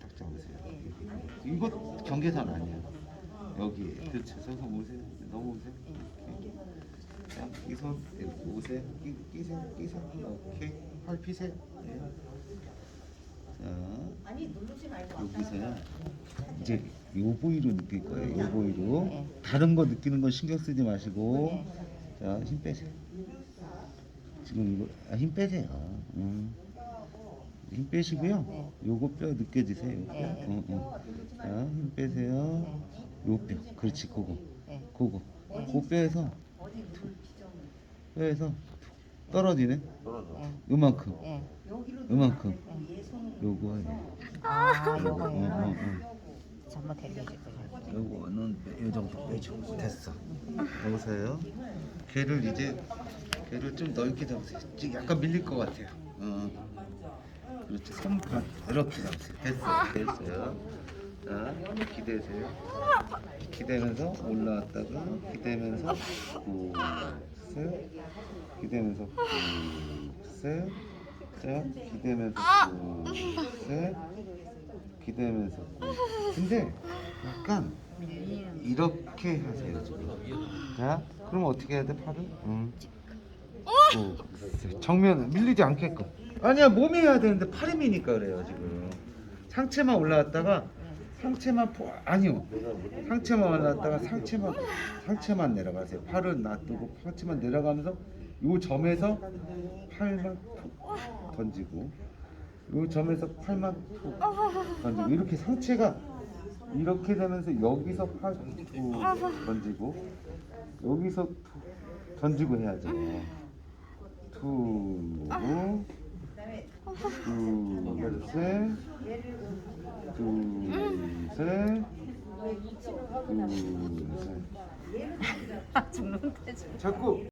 딱 잡으세요. 이거 경계선 아니에요. 여기 그렇죠. 서서 오세요. 넘어오세요. 이손 오세요. 끼, 끼세요. 끼세요. 오케이. 팔 피세요. 예. 자, 아니 누르지 말고 여기서요. 이제 요 부위로 느낄 거예요. 요 부위로. 네. 다른 거 느끼는 거 신경 쓰지 마시고. 네. 자, 힘 빼세요. 지금 이거 아, 힘 빼세요. 음. 힘 빼시고요. 네. 요거 뼈 느껴지세요. 요 뼈. 네. 응, 응. 자, 힘 빼세요. 요 뼈. 그렇지, 그거. 네. 그거. 그 뼈에서 뼈에서 떨어지네. 예. 요만큼. 예. 요만큼. 요거 해요. 아, 요거. 어, 어, 요거예요. 어. 요거는 요 정도 빼줘. 됐어. 여보세요. 걔를 이제 걔를 좀 넓게 잡으세요. 지금 약간 밀릴 것 같아요. 어. 그렇죠. 손만 이렇게 잡으세요. 됐어요. 됐어요. 자, 기대세요. 기대면서 올라왔다가 기대면서 굿셋 기대면서 굿셋 자, 기대면서 굿셋 기대면서 굿 근데 약간 이렇게 하세요 지금 자 그럼 어떻게 해야 돼 팔을? 응. 오, 정면 밀리지 않게끔 아니야 몸이 해야 되는데 팔이 미니까 그래요 지금. 상체만 올라왔다가 상체만 포 아니요. 상체만 올라왔다가 상체만 상체만 내려가세요. 팔을 놔두고 상체만 내려가면서 요 점에서 팔만 푹 던지고 요 점에서 팔만 푹 던지고 이렇게 상체가 이렇게 되면서 여기서 팔푹 던지고 여기서 툭 던지고 해야죠. 투, 둘, 셋, 둘, 셋, 둘, 셋. 죽는데 지금. 자꾸